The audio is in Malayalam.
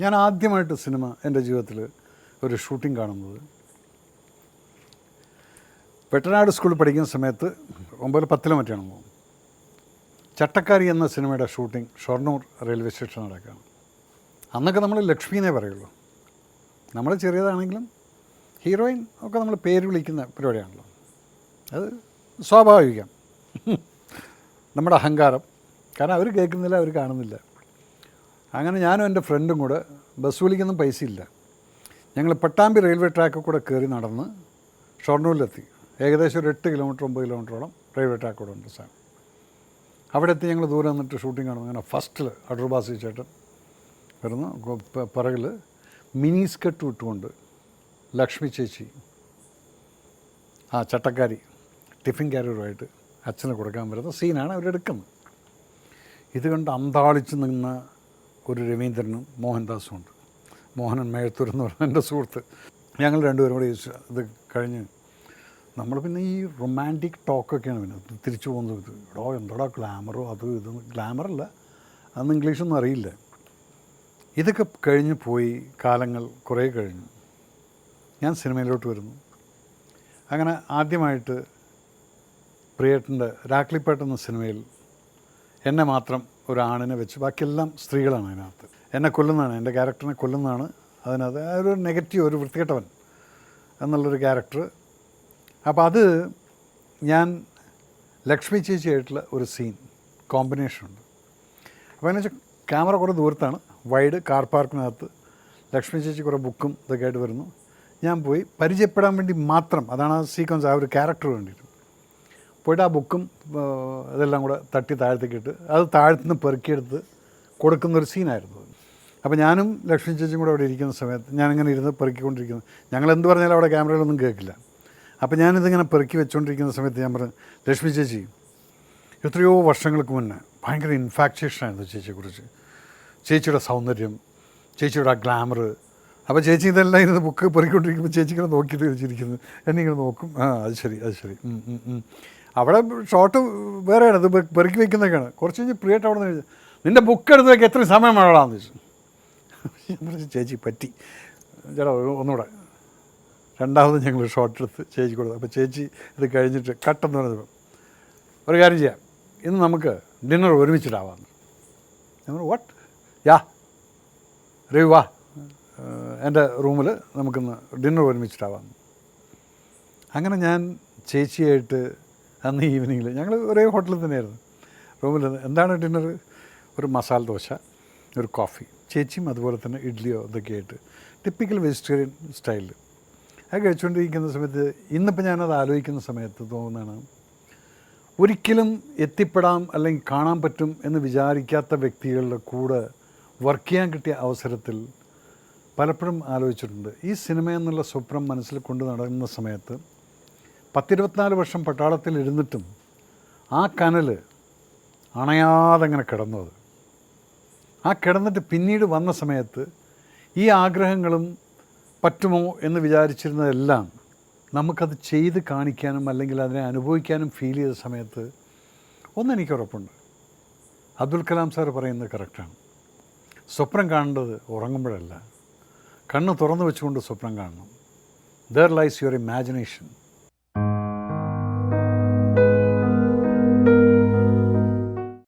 ഞാൻ ആദ്യമായിട്ട് സിനിമ എന്റെ ജീവിതത്തിൽ ഒരു ഷൂട്ടിംഗ് കാണുന്നത്. വെട്ടനാട് സ്കൂളിൽ പഠിക്കുന്ന സമയത്ത് ഒമ്പത് പത്തിലോ മറ്റാണ് പോകും ചട്ടക്കാരി എന്ന സിനിമയുടെ ഷൂട്ടിംഗ് ഷൊർണൂർ റെയിൽവേ സ്റ്റേഷൻ നടക്കുകയാണ്. അന്നൊക്കെ നമ്മൾ ലക്ഷ്മിനെ പറയുള്ളൂ. നമ്മൾ ചെറിയതാണെങ്കിലും ഹീറോയിൻ ഒക്കെ നമ്മൾ പേര് വിളിക്കുന്ന പരിപാടിയാണല്ലോ. അത് സ്വാഭാവികം. നമ്മുടെ അഹങ്കാരം. കാരണം അവർ കേൾക്കുന്നില്ല അവർ കാണുന്നില്ല. അങ്ങനെ ഞാനും എന്റെ ഫ്രണ്ടും കൂടെ ബസ് വിളിക്കൊന്നും പൈസയില്ല. ഞങ്ങൾ പട്ടാമ്പി റെയിൽവേ ട്രാക്കിൽ കൂടെ കയറി നടന്ന് ഷൊർണൂരിലെത്തി. ഏകദേശം ഒരു എട്ട് കിലോമീറ്റർ ഒമ്പത് കിലോമീറ്ററോളം റെയിൽവേ ട്രാക്ക് കൂടെ ഉണ്ട് സാർ. അവിടെ എത്തി ഞങ്ങൾ ദൂരെ നിന്നിട്ട് ഷൂട്ടിംഗ് കാണുന്നു അങ്ങനെ ഫസ്റ്റിൽ അടൂർബാസി ചേട്ടൻ വരുന്നു. പിറകിൽ മിനി സ്കെട്ട് ഇട്ടുകൊണ്ട് ലക്ഷ്മി ചേച്ചി ആ ചട്ടക്കാരി ടിഫിൻ ക്യാരിയറുമായിട്ട് അച്ഛന് കൊടുക്കാൻ വരുന്ന സീനാണ് അവരെടുക്കുന്നത് ഇത് കണ്ട് അന്താളിച്ച് നിന്ന ഒരു രവീന്ദ്രനും മോഹൻദാസും ഉണ്ട്. മോഹനൻ മേഴത്തൂർ എന്ന് പറഞ്ഞ എന്റെ സുഹൃത്ത്. ഞങ്ങൾ രണ്ടുപേരും കൂടി ഇത് കഴിഞ്ഞ് നമ്മൾ പിന്നെ ഈ റൊമാന്റിക് ടോക്കൊക്കെയാണ് പിന്നെ തിരിച്ചു പോകുന്നത്. എടോ എന്തോടാ ഗ്ലാമറോ അത് ഇത്. ഗ്ലാമറല്ല അന്ന് ഇംഗ്ലീഷൊന്നും അറിയില്ല. ഇതൊക്കെ കഴിഞ്ഞ് പോയി. കാലങ്ങൾ കുറേ കഴിഞ്ഞു. ഞാൻ സിനിമയിലോട്ട് വരുന്നു. അങ്ങനെ ആദ്യമായിട്ട് പ്രിയേട്ടന്റെ രാക്ലിപ്പേട്ട് എന്ന സിനിമയിൽ എന്നെ മാത്രം ഒരു ആണിനെ വെച്ച്. ബാക്കിയെല്ലാം സ്ത്രീകളാണ് അതിനകത്ത്. എന്നെ കൊല്ലുന്നതാണ് എന്റെ ക്യാരക്ടറിനെ കൊല്ലുന്നതാണ് അതിനകത്ത്. ഒരു നെഗറ്റീവ് ഒരു വൃത്തികെട്ടവൻ എന്നുള്ളൊരു ക്യാരക്ടർ അപ്പോൾ അത് ഞാൻ ലക്ഷ്മി ചേച്ചി ചേച്ചിയായിട്ടുള്ള ഒരു സീൻ കോമ്പിനേഷൻ ഉണ്ട്. അപ്പോൾ അതിനെ വെച്ചാൽ ക്യാമറ കുറേ ദൂരത്താണ്. വൈഡ് കാർ പാർക്കിനകത്ത് ലക്ഷ്മി ചേച്ചി കുറേ ബുക്കും ഇതൊക്കെ ആയിട്ട് വരുന്നു. ഞാൻ പോയി പരിചയപ്പെടാൻ വേണ്ടി മാത്രം അതാണ് ആ സീക്വൻസ് ആ ഒരു ക്യാരക്ടർ വേണ്ടിയിട്ട്. പോയിട്ട് ആ ബുക്കും ഇതെല്ലാം കൂടെ തട്ടി താഴത്തേക്ക് ഇട്ട് അത് താഴ്ത്തുനിന്ന് പെറുക്കിയെടുത്ത് കൊടുക്കുന്നൊരു സീനായിരുന്നു. അപ്പോൾ ഞാനും ലക്ഷ്മി ചേച്ചിയും കൂടെ അവിടെ ഇരിക്കുന്ന സമയത്ത് ഞാനിങ്ങനെ ഇരുന്ന് പെറുക്കിക്കൊണ്ടിരിക്കുന്നു. ഞങ്ങൾ എന്ത് പറഞ്ഞാലും അവിടെ ക്യാമറകളൊന്നും കേൾക്കില്ല. അപ്പോൾ ഞാനിതിങ്ങനെ പെറുക്കി വെച്ചുകൊണ്ടിരിക്കുന്ന സമയത്ത് ഞാൻ പറഞ്ഞു ലക്ഷ്മി ചേച്ചി എത്രയോ വർഷങ്ങൾക്ക് മുന്നേ ഭയങ്കര ഇൻഫാക്ച്വേഷനായിരുന്നു ചേച്ചിയെക്കുറിച്ച് ചേച്ചിയുടെ സൗന്ദര്യം ചേച്ചിയുടെ ആ ഗ്ലാമർ അപ്പോൾ ചേച്ചി ഇതെല്ലാം ഇരുന്ന് ബുക്ക് പെറുക്കിക്കൊണ്ടിരിക്കുമ്പോൾ ചേച്ചി ഇങ്ങനെ നോക്കി വെച്ചിരിക്കുന്നു എന്നെ ഇങ്ങനെ നോക്കും. ആ അത് ശരി അത് ശരി. അവിടെ ഷോട്ട് വേറെയാണ് ഇത് പെറുക്കി വെക്കുന്നൊക്കെയാണ് കുറച്ച് കഴിഞ്ഞ് പ്രിയട്ട് അവിടെ നിന്ന് നിന്റെ ബുക്ക് എടുത്ത് വെക്കാൻ എത്ര സമയം വേണമെന്ന് ചോദിച്ചു. ചേച്ചി പറ്റി. ചേട്ടാ ഒന്നുകൂടെ. രണ്ടാമത് ഞങ്ങൾ ഷോട്ട് എടുത്ത് ചേച്ചി കൊടുത്തു. അപ്പോൾ ചേച്ചി ഇത് കഴിഞ്ഞിട്ട് കട്ടെന്ന് പറഞ്ഞപ്പോൾ ഒരു കാര്യം ചെയ്യാം. ഇന്ന് നമുക്ക് ഡിന്നർ ഒരുമിച്ചിട്ടാവാം ഞങ്ങൾ പറഞ്ഞു വാട്ട് യാ രവി വാ. എന്റെ റൂമിൽ നമുക്കിന്ന് ഡിന്നർ ഒരുമിച്ചിട്ടാവാം അങ്ങനെ ഞാൻ ചേച്ചിയായിട്ട് അന്ന് ഈവനിങ്ങിൽ ഞങ്ങൾ ഒരേ ഹോട്ടലിൽ തന്നെയായിരുന്നു. റൂമിൽ എന്താണ് ഡിന്നർ ഒരു മസാല ദോശ ഒരു കോഫി ചേച്ചിയും അതുപോലെ തന്നെ ഇഡ്ഡലിയോ ഇതൊക്കെ ആയിട്ട്. ടിപ്പിക്കൽ വെജിറ്റേറിയൻ സ്റ്റൈലിൽ അത് കഴിച്ചുകൊണ്ടിരിക്കുന്ന സമയത്ത് ഇന്നിപ്പോൾ ഞാനത് ആലോചിക്കുന്ന സമയത്ത് തോന്നുന്നതാണ്. ഒരിക്കലും എത്തിപ്പെടാം അല്ലെങ്കിൽ കാണാൻ പറ്റും എന്ന് വിചാരിക്കാത്ത വ്യക്തികളുടെ കൂടെ വർക്ക് ചെയ്യാൻ കിട്ടിയ അവസരത്തിൽ പലപ്പോഴും ആലോചിച്ചിട്ടുണ്ട്. ഈ സിനിമ എന്നുള്ള സ്വപ്നം മനസ്സിൽ കൊണ്ടു നടക്കുന്ന സമയത്ത് പത്തിരുപത്തിനാല് വർഷം പട്ടാളത്തിൽ ഇരുന്നിട്ടും ആ കനൽ അണയാതെ അങ്ങനെ കിടന്നത് ആ കിടന്നിട്ട് പിന്നീട് വന്ന സമയത്ത് ഈ ആഗ്രഹങ്ങളും പറ്റുമോ എന്ന് വിചാരിച്ചിരുന്നതെല്ലാം നമുക്കത് ചെയ്ത് കാണിക്കാനും അല്ലെങ്കിൽ അതിനെ അനുഭവിക്കാനും ഫീൽ ചെയ്ത സമയത്ത് ഒന്നെനിക്ക് ഉറപ്പുണ്ട്. അബ്ദുൽ കലാം സാർ പറയുന്നത് കറക്റ്റാണ്. സ്വപ്നം കാണേണ്ടത് ഉറങ്ങുമ്പോഴല്ല. കണ്ണ് തുറന്നു വെച്ചുകൊണ്ട് സ്വപ്നം കാണണം. There lies your imagination